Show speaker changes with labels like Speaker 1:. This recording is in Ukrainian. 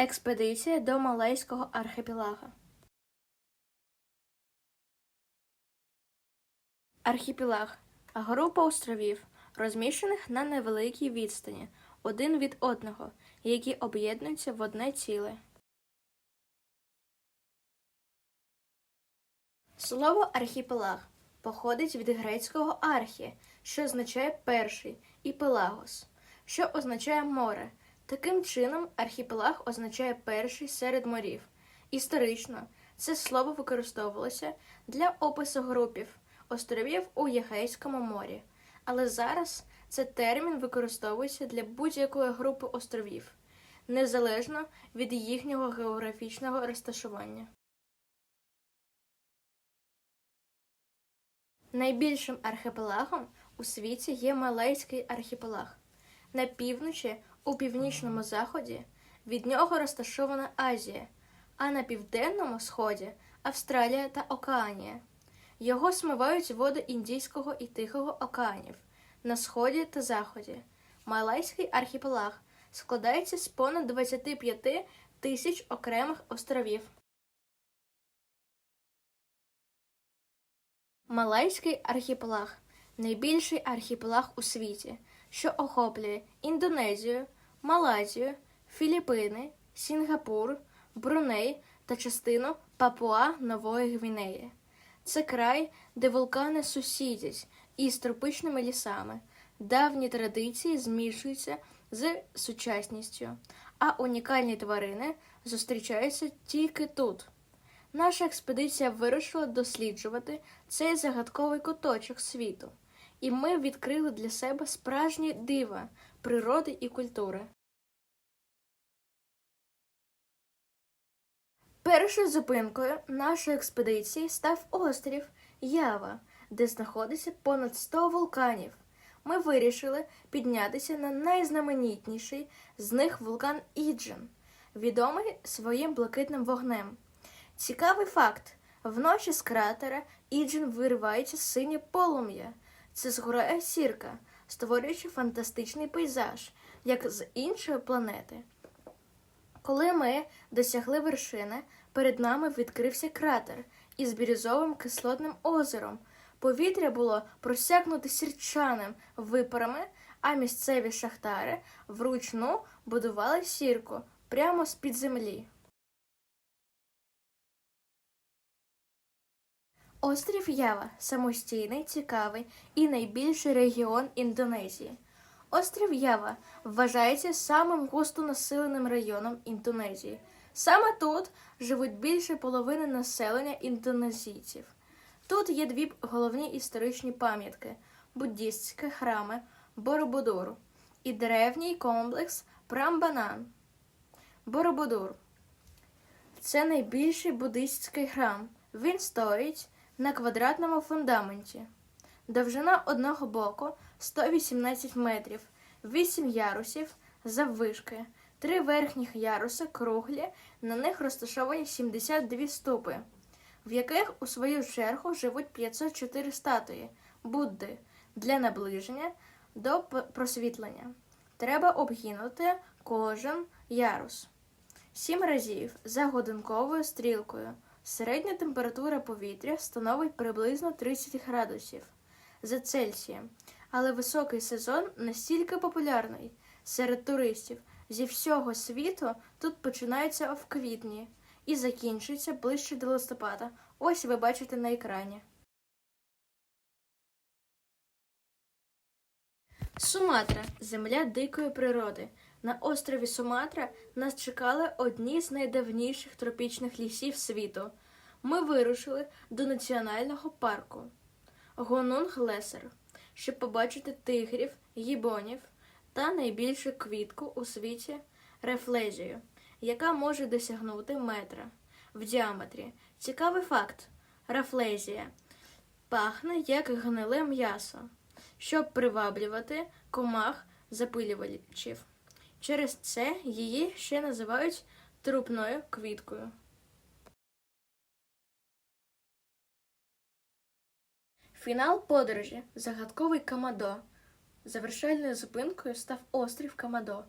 Speaker 1: Експедиція до Малайського архіпелага. Архіпелаг група островів, розміщених на невеликій відстані один від одного, які об'єднуються в одне ціле. Слово архіпелаг походить від грецького архі, що означає перший, і пелагос, що означає море. Таким чином, архіпелаг означає перший серед морів. Історично це слово використовувалося для опису групів островів у Єгейському морі, але зараз це термін використовується для будь-якої групи островів, незалежно від їхнього географічного розташування. Найбільшим архіпелагом у світі є Малайський архіпелаг. На півночі, у північному заході, від нього розташована Азія, а на південному сході Австралія та Океанія. Його смивають води Індійського і Тихого океанів на сході та заході. Малайський архіпелаг складається з понад 25 тисяч окремих островів. Малайський архіпелаг найбільший архіпелаг у світі, що охоплює Індонезію, Малайзію, Філіппини, Сінгапур, Бруней та частину Папуа Нової Гвінеї. Це край, де вулкани сусідять із тропичними лісами, давні традиції змішуються з сучасністю, а унікальні тварини зустрічаються тільки тут. Наша експедиція вирішила досліджувати цей загадковий куточок світу, і ми відкрили для себе справжні дива природи і культури. Першою зупинкою нашої експедиції став острів Ява, де знаходиться понад 100 вулканів. Ми вирішили піднятися на найзнаменітніший з них вулкан Іджен, відомий своїм блакитним вогнем. Цікавий факт: вночі з кратера Іджен виривається синє полум'я. Це згорає сірка, створюючи фантастичний пейзаж, як з іншої планети. Коли ми досягли вершини, перед нами відкрився кратер із бірюзовим кислотним озером. Повітря було просякнуте сірчаним випарами, а місцеві шахтари вручну будували сірку прямо з-під землі. Острів Ява самостійний, цікавий і найбільший регіон Індонезії. Острів Ява вважається самим густонаселеним районом Індонезії. Саме тут живуть більше половини населення індонезійців. Тут є дві головні історичні пам'ятки: буддістські храми Боробудур і древній комплекс Прамбанан. Боробудур це найбільший буддистський храм. Він стоїть на квадратному фундаменті. Довжина одного боку 118 метрів, 8 ярусів заввишки, три верхніх яруси круглі, на них розташовані 72 ступи, в яких у свою чергу живуть 504 статуї Будди для наближення до просвітлення. Треба обгинути кожен ярус. Сім разів за годинковою стрілкою. Середня температура повітря становить приблизно 30 градусів за Цельсієм, але високий сезон настільки популярний серед туристів зі всього світу тут починається в квітні і закінчується ближче до листопада. Ось ви бачите на екрані. Суматра земля дикої природи. На острові Суматра нас чекали одні з найдавніших тропічних лісів світу. Ми вирушили до національного парку Гонунг Лесер, щоб побачити тигрів, гібонів та найбільшу квітку у світі рефлезію, яка може досягнути метра в діаметрі. Цікавий факт: рафлезія пахне як гниле м'ясо, щоб приваблювати комах запилювачів. Через це її ще називають трупною квіткою. Фінал подорожі загадковий Камадо. Завершальною зупинкою став острів Камадо,